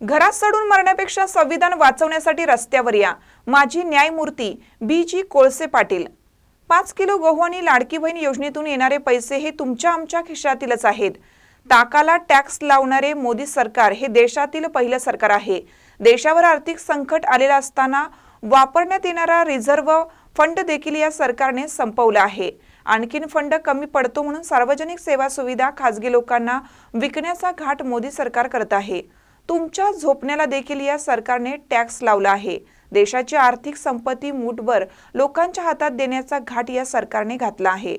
घरात सडून मरण्यापेक्षा संविधान वाचवण्यासाठी रस्त्यावर या. माजी न्यायमूर्ती बी जी कोळसे पाटील. पाच किलो गहू आणि लाडकी बहीण योजनेतून येणारे पैसे हे तुमच्या आमच्या खिशातीलच आहेत. ताकाला टॅक्स लावणारे मोदी सरकार हे देशातील पहिलं सरकार आहे. देशावर आर्थिक संकट आलेलं असताना वापरण्यात येणारा रिझर्व्ह फंड देखील या सरकारने संपवला आहे. आणखीन फंड कमी पडतो म्हणून सार्वजनिक सेवा सुविधा खासगी लोकांना विकण्याचा घाट मोदी सरकार करत आहे. तुमच्या झोपण्याला देखील या सरकारने टॅक्स लावला आहे. देशाची आर्थिक संपत्ती मूठभर लोकांच्या हातात देण्याचा घाट या सरकारने घातला आहे.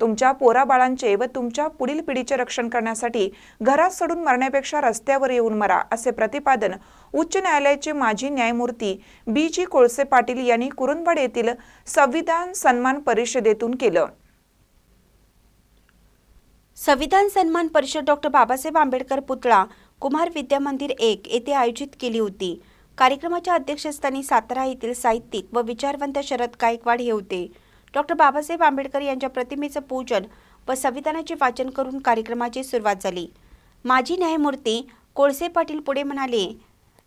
तुमच्या पोराबाळांचे व तुमच्या पुढील पिढीचे रक्षण करण्यासाठी घरात सोडून मरण्यापेक्षा रस्त्यावर येऊन मरा असे प्रतिपादन उच्च न्यायालयाचे माजी न्यायमूर्ती बी जी कोळसे पाटील यांनी कुरुंदवाड येथील संविधान सन्मान परिषदेतून केलं. संविधान सन्मान परिषद डॉक्टर बाबासाहेब आंबेडकर पुतळा कुमार विद्या मंदिर एक येथे आयोजित केली होती. कार्यक्रमाच्या अध्यक्षस्थानी सातारा येथील साहित्यिक व विचारवंत शरद गायकवाड हे होते. डॉक्टर बाबासाहेब आंबेडकर यांच्या प्रतिमेचं पूजन व संविधानाचे वाचन करून कार्यक्रमाची सुरुवात झाली. माजी न्यायमूर्ती कोळसे पाटील पुढे म्हणाले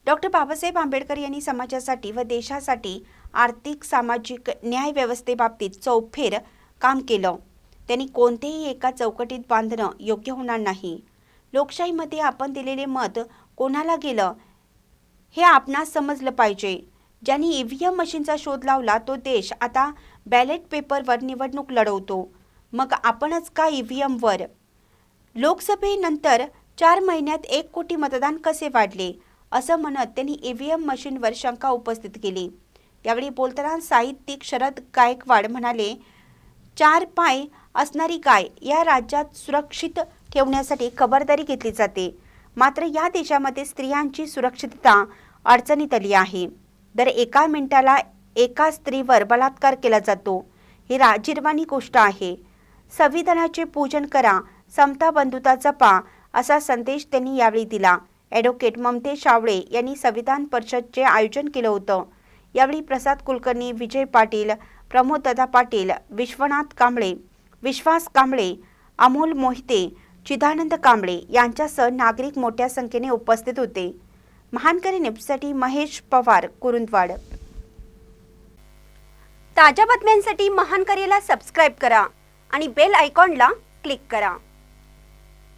डॉक्टर बाबासाहेब आंबेडकर यांनी समाजासाठी व देशासाठी आर्थिक सामाजिक न्याय व्यवस्थेबाबतीत चौफेर काम केलं. त्यांनी कोणतेही एका चौकटीत बांधणं योग्य होणार नाही. लोकशाहीमध्ये आपण दिलेले मत कोणाला गेलं? हे आपणास समजलं पाहिजे. ज्यांनी ईव्हीएम मशीनचा शोध लावला तो देश आता बॅलेट पेपरवर निवडणूक लढवतो. मग आपणच का इ व्ही एमवर लोकसभेनंतर चार महिन्यात एक कोटी मतदान कसे वाढले? असं म्हणत त्यांनी ई व्ही एम मशीनवर शंका उपस्थित केली. यावेळी बोलताना साहित्यिक शरद गायकवाड म्हणाले चार पाय असणारी गाय या राज्यात सुरक्षित ठेवण्यासाठी खबरदारी घेतली जाते. मात्र या देशामध्ये स्त्रियांची सुरक्षितता अडचणीत आली आहे. दर एका मिनिटाला एका स्त्रीवर बलात्कार केला जातो. ही राजीरवाणी गोष्ट आहे. संविधानाचे पूजन करा समता बंधुता जपा असा संदेश त्यांनी यावेळी दिला. ॲडव्होकेट ममतेश शावळे यांनी संविधान परिषदचे आयोजन केलं होतं. यावेळी प्रसाद कुलकर्णी विजय पाटील प्रमोद दादा पाटील विश्वनाथ कांबळे विश्वास कांबळे अमोल मोहिते चिदानंद कांबळे यांच्यासह नागरिक मोठ्या संख्येने उपस्थित होते. महानकरी न्यूजसाठी महेश पवार कुरुंदवाड. ताज्या बातम्यांसाठी महानकरीला सबस्क्राईब करा आणि बेल आयकॉनला क्लिक करा.